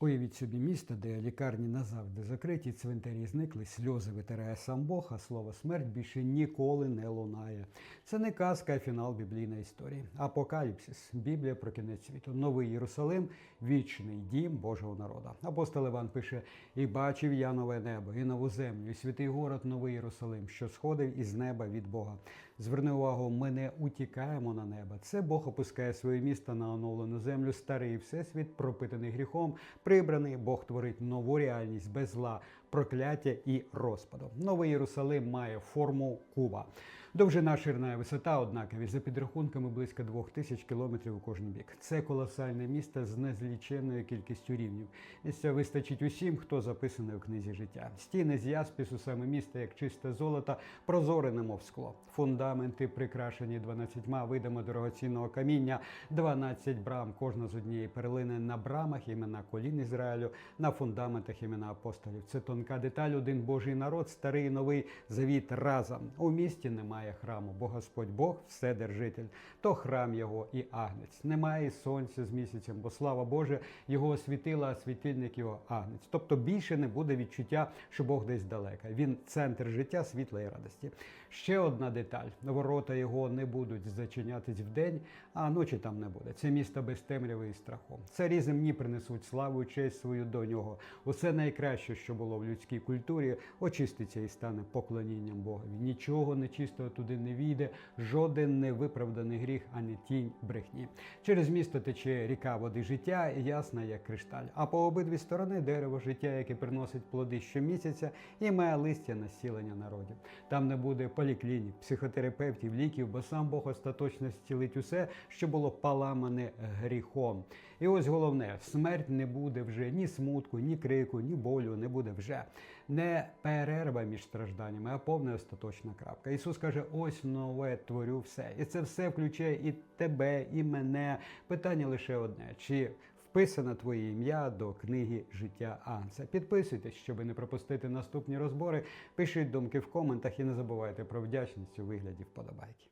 Уявіть собі місто, де лікарні назавжди закриті, цвинтарі зникли, сльози витирає сам Бог, а слово смерть більше ніколи не лунає. Це не казка, а фінал біблійної історії. Апокаліпсис, Біблія про кінець світу, новий Єрусалим, вічний дім Божого народу. Апостол Іван пише: І бачив я нове небо, і нову землю, і святий город, новий Єрусалим, що сходив із неба від Бога. Зверни увагу, ми не утікаємо на небо. Це Бог опускає своє місто на оновлену землю, старий всесвіт, пропитаний гріхом, прибраний. Бог творить нову реальність без зла, прокляття і розпаду. Новий Єрусалим має форму куба. Довжина, ширина і висота однакові за підрахунками близько двох тисяч кілометрів у кожен бік. Це колосальне місто з незліченною кількістю рівнів. Місця вистачить усім, хто записаний у книзі життя. Стіни з яспісу, саме місто, як чисте золото, прозоре, немов скло. Фундаменти прикрашені 12 видами дорогоцінного каміння, 12 брам, кожна з однієї перлини на брамах імена колін Ізраїлю, на фундаментах імена апостолів. Це тонка деталь, один Божий народ, старий і новий завіт разом. У місті немає храму, бо Господь Бог вседержитель, то храм його і агнець. Немає сонця з місяцем, бо слава Боже, його освітила, а світильник його агнець. Тобто більше не буде відчуття, що Бог десь далеко. Він центр життя, світла і радості. Ще одна деталь: ворота його не будуть зачинятись вдень, а ночі там не буде. Це місто без темряви і страху. Царі земні принесуть славу і честь свою до нього. Усе найкраще, що було в людській культурі, очиститься і стане поклонінням Богові. Нічого нечистого туди не війде, жоден невиправданий гріх, а не тінь брехні. Через місто тече ріка води життя, ясна як кришталь. А по обидві сторони дерево життя, яке приносить плоди щомісяця і має листя насілення народів. Там не буде поліклінік, психотерапевтів, ліків, бо сам Бог остаточно зцілить усе, що було поламане гріхом. І ось головне: смерть не буде вже ні смутку, ні крику, ні болю, не буде вже не перерва між стражданнями, а повна остаточна крапка. Ісус каже: ось нове творю все. І це все включає і тебе, і мене. Питання лише одне: чи вписано твоє ім'я до книги життя Анса? Підписуйтесь, щоб не пропустити наступні розбори. Пишіть думки в коментах і не забувайте про вдячність у вигляді вподобайки.